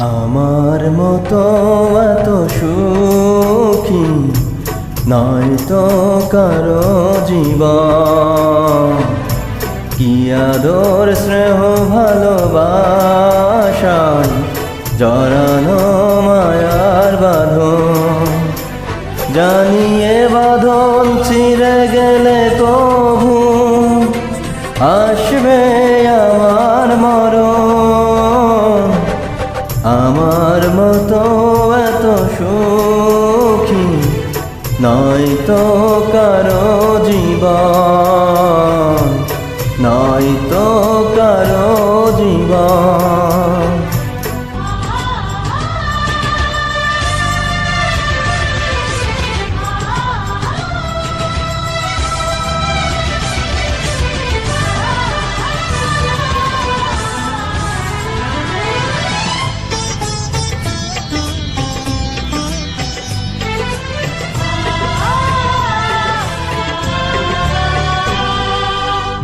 আমার মতো এত সুখী নয় তো কারও জীবন। কি আদর, স্নেহ, ভালোবাসায় জড়ানো মায়ার বাঁধন। জানিয়ে বাঁধন চিরে গেলে কভু আসবে আমার মরণ। আমার মতো এত সুখী নাই তো কারও জীবন নাই তো কারও জীবন।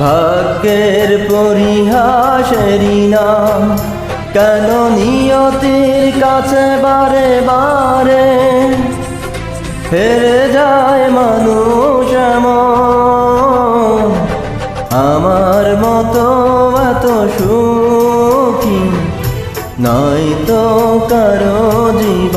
ভাগ্যের পরিহাসেরই নাম কেন নিয়তির কাছে বারে বারে হেরে যায় মানুষ। আমার মতো এত সুখী নয় তো কারও জীবন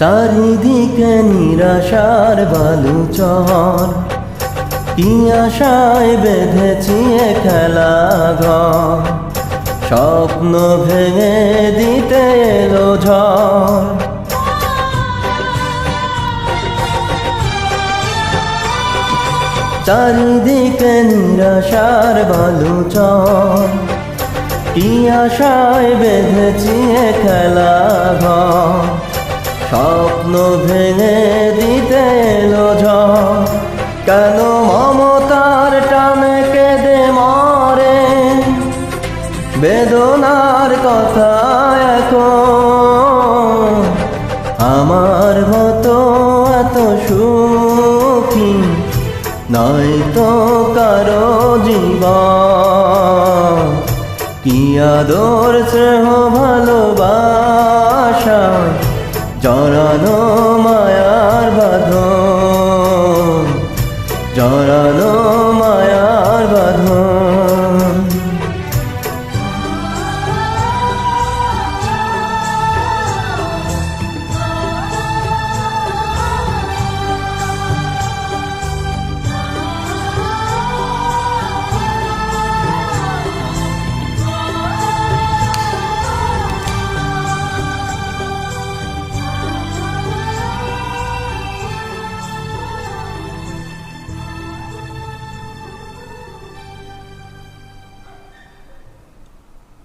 চারিদিকে নিরাশার বালুচর। কি আশায় বেঁধেছি খেলা ঘর। স্বপ্ন ভেঙে দিতে এলো ঝড়। চারিদিকে নিরাশার বালুচর। কি আশায় বেঁধেছি খেলা ঘর। স্বপ্ন ভেঙে দিতে এলো কেন মমতার টানে কেঁদে মরে? বেদনার কথা এখন আমার মতো এত সুখী নয় তো কারও জীবন। কি আদর, স্নেহ, ভালোবাসা মায়ার বাঁধন।